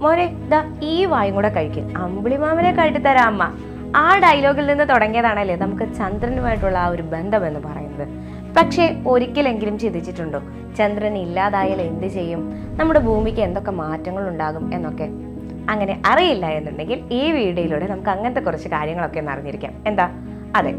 മോനെ ദാ ഈ വായും കൂടെ കഴിക്കും. അമ്പിളിമാമനെ കാട്ടിത്തരാം അമ്മ. ആ ഡയലോഗിൽ നിന്ന് തുടങ്ങിയതാണല്ലേ നമുക്ക് ചന്ദ്രനുമായിട്ടുള്ള ആ ഒരു ബന്ധം എന്ന് പറയുന്നത്. പക്ഷേ ഒരിക്കലെങ്കിലും ചിന്തിച്ചിട്ടുണ്ടോ? ചന്ദ്രൻ ഇല്ലാതായാൽ എന്ത് ചെയ്യും? നമ്മുടെ ഭൂമിക്ക് എന്തൊക്കെ മാറ്റങ്ങൾ ഉണ്ടാകും എന്നൊക്കെ. അങ്ങനെ അറിയില്ല എന്നുണ്ടെങ്കിൽ ഈ വീഡിയോയിലൂടെ നമുക്ക് അങ്ങനത്തെ കുറച്ച് കാര്യങ്ങളൊക്കെ ഒന്ന് അറിഞ്ഞിരിക്കാം. എന്താ? അതെ.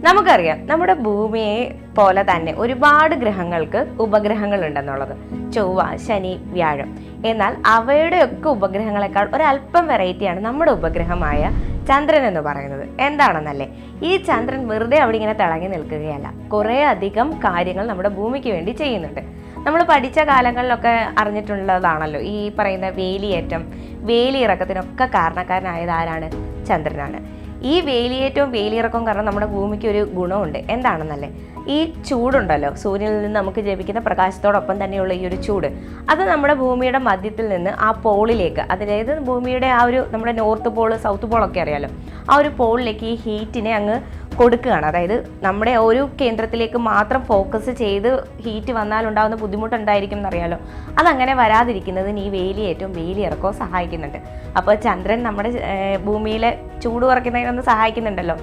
നമുക്കറിയാം നമ്മുടെ ഭൂമിയെ പോലെ തന്നെ ഒരുപാട് ഗ്രഹങ്ങൾക്ക് ഉപഗ്രഹങ്ങൾ ഉണ്ടെന്നുള്ളത് ചൊവ്വ ശനി വ്യാഴം. എന്നാൽ അവയുടെയൊക്കെ ഉപഗ്രഹങ്ങളെക്കാൾ ഒരല്പം വെറൈറ്റിയാണ് നമ്മുടെ ഉപഗ്രഹമായ ചന്ദ്രൻ എന്ന് പറയുന്നത്. എന്താണെന്നല്ലേ? ഈ ചന്ദ്രൻ വെറുതെ അവിടെ ഇങ്ങനെ തിളങ്ങി നിൽക്കുകയല്ല. കുറേ അധികം കാര്യങ്ങൾ നമ്മുടെ ഭൂമിക്ക് വേണ്ടി ചെയ്യുന്നുണ്ട്. നമ്മൾ പഠിച്ച കാലങ്ങളിലൊക്കെ അറിഞ്ഞിട്ടുള്ളതാണല്ലോ ഈ പറയുന്ന വേലിയേറ്റം വേലിയിറക്കത്തിനൊക്കെ കാരണക്കാരനായത് ആരാണ്? ചന്ദ്രനാണ്. ഈ വേലിയേറ്റവും വേലിയിറക്കവും കാരണം നമ്മുടെ ഭൂമിക്ക് ഒരു ഗുണമുണ്ട്. എന്താണെന്നല്ലേ? ഈ ചൂടുണ്ടല്ലോ. സൂര്യനിൽ നിന്ന് നമുക്ക് ലഭിക്കുന്ന പ്രകാശത്തോടൊപ്പം തന്നെയുള്ള ഈ ഒരു ചൂട്. അത് നമ്മുടെ ഭൂമിയുടെ മധ്യത്തിൽ നിന്ന് ആ പോളിലേക്ക് അതായത് ഭൂമിയുടെ ആ ഒരു നമ്മുടെ നോർത്ത് പോൾ സൗത്ത് പോളൊക്കെ അറിയാലോ ആ ഒരു പോളിലേക്ക് ഈ ഹീറ്റിനെ അങ്ങ് കൊടുക്കുകയാണ്. അതായത് നമ്മുടെ ഒരു കേന്ദ്രത്തിലേക്ക് മാത്രം ഫോക്കസ് ചെയ്ത് ഹീറ്റ് വന്നാൽ ഉണ്ടാകുന്ന ബുദ്ധിമുട്ടുണ്ടായിരിക്കും എന്നറിയാലോ. അതങ്ങനെ വരാതിരിക്കുന്നതിന് ഈ വേലിയേറ്റവും വേലിയിറക്കവും സഹായിക്കുന്നുണ്ട്. അപ്പോൾ ചന്ദ്രൻ നമ്മുടെ ഭൂമിയിലെ ചൂട് കുറയ്ക്കുന്നതിനൊന്ന് സഹായിക്കുന്നുണ്ടല്ലോ.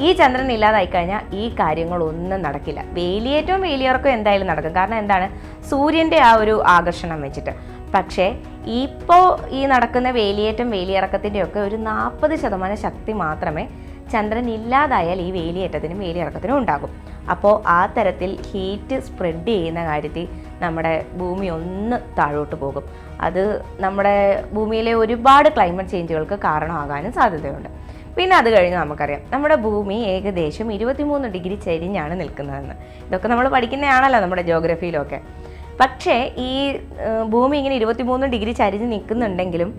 ഈ ചന്ദ്രൻ ഇല്ലാതായി കഴിഞ്ഞാൽ ഈ കാര്യങ്ങളൊന്നും നടക്കില്ല. വേലിയേറ്റവും വേലിയിറക്കവും എന്തായാലും നടക്കും. കാരണം എന്താണ്? സൂര്യന്റെ ആ ഒരു ആകർഷണം വെച്ചിട്ട്. പക്ഷേ ഇപ്പോൾ ഈ നടക്കുന്ന വേലിയേറ്റം വേലിയിറക്കത്തിന്റെയൊക്കെ ഒരു നാൽപ്പത് ശതമാനം ശക്തി മാത്രമേ ചന്ദ്രൻ ഇല്ലാതായാൽ ഈ വേലിയേറ്റത്തിനും വേലിയിറക്കത്തിനും ഉണ്ടാകും. അപ്പോൾ ആ തരത്തിൽ ഹീറ്റ് സ്പ്രെഡ് ചെയ്യുന്ന കാര്യത്തിൽ നമ്മുടെ ഭൂമി ഒന്ന് താഴോട്ട് പോകും. അത് നമ്മുടെ ഭൂമിയിലെ ഒരുപാട് ക്ലൈമറ്റ് ചേഞ്ചുകൾക്ക് കാരണമാകാനും സാധ്യതയുണ്ട്. പിന്നെ അത് കഴിഞ്ഞ് നമുക്കറിയാം. നമ്മുടെ ഭൂമി ഏകദേശം ഇരുപത്തിമൂന്ന് ഡിഗ്രി ചരിഞ്ഞാണ് നിൽക്കുന്നതെന്ന്. ഇതൊക്കെ നമ്മൾ പഠിക്കുന്നതാണല്ലോ നമ്മുടെ ജോഗ്രഫിയിലൊക്കെ പക്ഷേ ഈ ഭൂമി ഇങ്ങനെ ഇരുപത്തിമൂന്ന് ഡിഗ്രി ചരിഞ്ഞ് നിൽക്കുന്നുണ്ടെങ്കിലും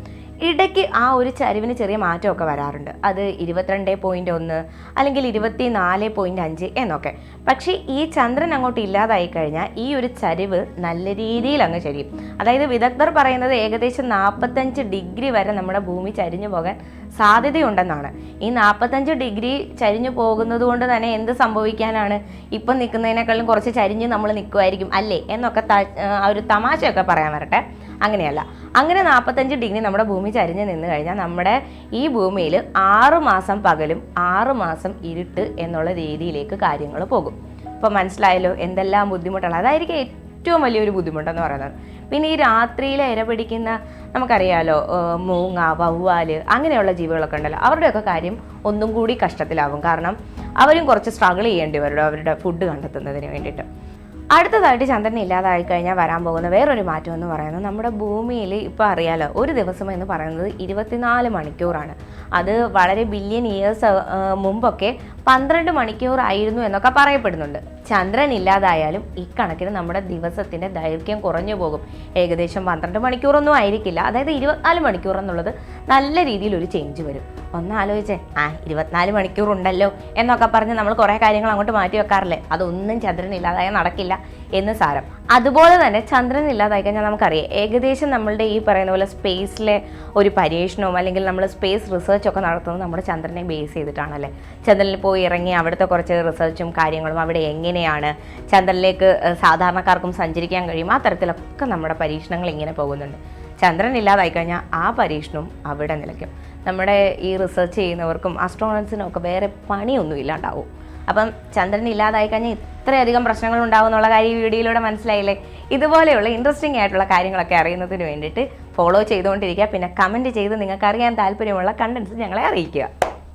ഇടയ്ക്ക് ആ ഒരു ചരിവിന് ചെറിയ മാറ്റമൊക്കെ വരാറുണ്ട്. അത് ഇരുപത്തിരണ്ട് പോയിന്റ് ഒന്ന് അല്ലെങ്കിൽ ഇരുപത്തി നാല് പോയിന്റ് അഞ്ച് എന്നൊക്കെ. പക്ഷേ ഈ ചന്ദ്രൻ അങ്ങോട്ട് ഇല്ലാതായി കഴിഞ്ഞാൽ ഈ ഒരു ചരിവ് നല്ല രീതിയിൽ അങ്ങ് ചരിയും. അതായത് വിദഗ്ധർ പറയുന്നത് ഏകദേശം നാൽപ്പത്തഞ്ച് ഡിഗ്രി വരെ നമ്മുടെ ഭൂമി ചരിഞ്ഞു പോകാൻ സാധ്യതയുണ്ടെന്നാണ്. ഈ നാൽപ്പത്തഞ്ച് ഡിഗ്രി ചരിഞ്ഞു പോകുന്നത് കൊണ്ട് തന്നെ എന്ത് സംഭവിക്കാനാണ്? ഇപ്പം നിൽക്കുന്നതിനേക്കാളും കുറച്ച് ചരിഞ്ഞ് നമ്മൾ നിൽക്കുമായിരിക്കും അല്ലേ? എന്നൊക്കെ ഒരു തമാശയൊക്കെ പറയാൻ വരട്ടെ. അങ്ങനെയല്ല. അങ്ങനെ നാൽപ്പത്തഞ്ച് ഡിഗ്രി നമ്മുടെ ഭൂമി ചരിഞ്ഞ് നിന്ന് കഴിഞ്ഞാൽ നമ്മുടെ ഈ ഭൂമിയിൽ ആറ് മാസം പകലും ആറ് മാസം ഇരുട്ട് എന്നുള്ള രീതിയിലേക്ക് കാര്യങ്ങൾ പോകും. ഇപ്പം മനസ്സിലായല്ലോ എന്തെല്ലാം ബുദ്ധിമുട്ടാണ് അതായിരിക്കും ഏറ്റവും വലിയൊരു ബുദ്ധിമുട്ടെന്ന് പറയുന്നത്. പിന്നെ ഈ രാത്രിയിൽ ഇരപിടിക്കുന്ന നമുക്കറിയാലോ ഏർ മൂങ്ങ വവ്വാൽ അങ്ങനെയുള്ള ജീവികളൊക്കെ ഉണ്ടല്ലോ. അവരുടെയൊക്കെ കാര്യം ഒന്നും കൂടി കഷ്ടത്തിലാവും. കാരണം അവരും കുറച്ച് സ്ട്രഗിൾ ചെയ്യേണ്ടി വരും അവരുടെ ഫുഡ് കണ്ടെത്തുന്നതിന് വേണ്ടിയിട്ട്. അടുത്തതായിട്ട് ചന്ദ്രൻ ഇല്ലാതായി കഴിഞ്ഞാൽ വരാൻ പോകുന്ന വേറൊരു മാറ്റം എന്ന് പറയുന്നത് നമ്മുടെ ഭൂമിയിൽ ഇപ്പോൾ അറിയാലോ ഒരു ദിവസം എന്ന് പറയുന്നത് ഇരുപത്തിനാല് മണിക്കൂറാണ്. അത് വളരെ ബില്യൺ ഇയേഴ്സ് മുമ്പൊക്കെ പന്ത്രണ്ട് മണിക്കൂർ ആയിരുന്നു എന്നൊക്കെ പറയപ്പെടുന്നുണ്ട്. ചന്ദ്രൻ ഇല്ലാതായാലും ഇക്കണക്കിന് നമ്മുടെ ദിവസത്തിന്റെ ദൈർഘ്യം കുറഞ്ഞു പോകും. ഏകദേശം പന്ത്രണ്ട് മണിക്കൂറൊന്നും ആയിരിക്കില്ല. അതായത് ഇരുപത്തിനാല് മണിക്കൂർ എന്നുള്ളത് നല്ല രീതിയിൽ ഒരു ചേഞ്ച് വരും. ഒന്ന് ആലോചിച്ചേ ആ ഇരുപത്തിനാല് മണിക്കൂർ ഉണ്ടല്ലോ എന്നൊക്കെ പറഞ്ഞ് നമ്മൾ കുറേ കാര്യങ്ങൾ അങ്ങോട്ട് മാറ്റി വെക്കാറില്ലേ? അതൊന്നും ചന്ദ്രൻ ഇല്ലാതായാൽ നടക്കില്ല. എന്ന് സാരം. അതുപോലെ തന്നെ ചന്ദ്രൻ ഇല്ലാതായി കഴിഞ്ഞാൽ നമുക്കറിയാം ഏകദേശം നമ്മളുടെ ഈ പറയുന്ന പോലെ സ്പേസിലെ ഒരു പരീക്ഷണവും അല്ലെങ്കിൽ നമ്മൾ സ്പേസ് റിസർച്ച് ഒക്കെ നടത്തുന്നത് നമ്മുടെ ചന്ദ്രനെ ബേസ് ചെയ്തിട്ടാണല്ലേ? ചന്ദ്രനിൽ പോയി ഇറങ്ങി അവിടുത്തെ കുറച്ച് റിസർച്ചും കാര്യങ്ങളും അവിടെ എങ്ങനെയാണ് ചന്ദ്രനിലേക്ക് സാധാരണക്കാർക്കും സഞ്ചരിക്കാൻ കഴിയും ആ തരത്തിലൊക്കെ നമ്മുടെ പരീക്ഷണങ്ങൾ ഇങ്ങനെ പോകുന്നുണ്ട്. ചന്ദ്രൻ ഇല്ലാതായി കഴിഞ്ഞാൽ ആ പരീക്ഷണവും അവിടെ നിലയ്ക്കും. നമ്മുടെ ഈ റിസർച്ച് ചെയ്യുന്നവർക്കും അസ്ട്രോണറ്റ്സിനും ഒക്കെ വേറെ പണിയൊന്നും ഇല്ലാണ്ടാവും അപ്പം ചന്ദ്രൻ ഇല്ലാതായി കഴിഞ്ഞാൽ ഇത്രയധികം പ്രശ്നങ്ങൾ ഉണ്ടാവും എന്നുള്ള കാര്യം ഈ വീഡിയോയിലൂടെ മനസ്സിലായില്ലേ? ഇതുപോലെയുള്ള ഇൻട്രസ്റ്റിംഗ് ആയിട്ടുള്ള കാര്യങ്ങളൊക്കെ അറിയുന്നതിന് വേണ്ടിയിട്ട് ഫോളോ ചെയ്തുകൊണ്ടിരിക്കുക. പിന്നെ കമന്റ് ചെയ്ത് നിങ്ങൾക്ക് അറിയാൻ താല്പര്യമുള്ള കണ്ടൻസ് ഞങ്ങളെ അറിയിക്കുക.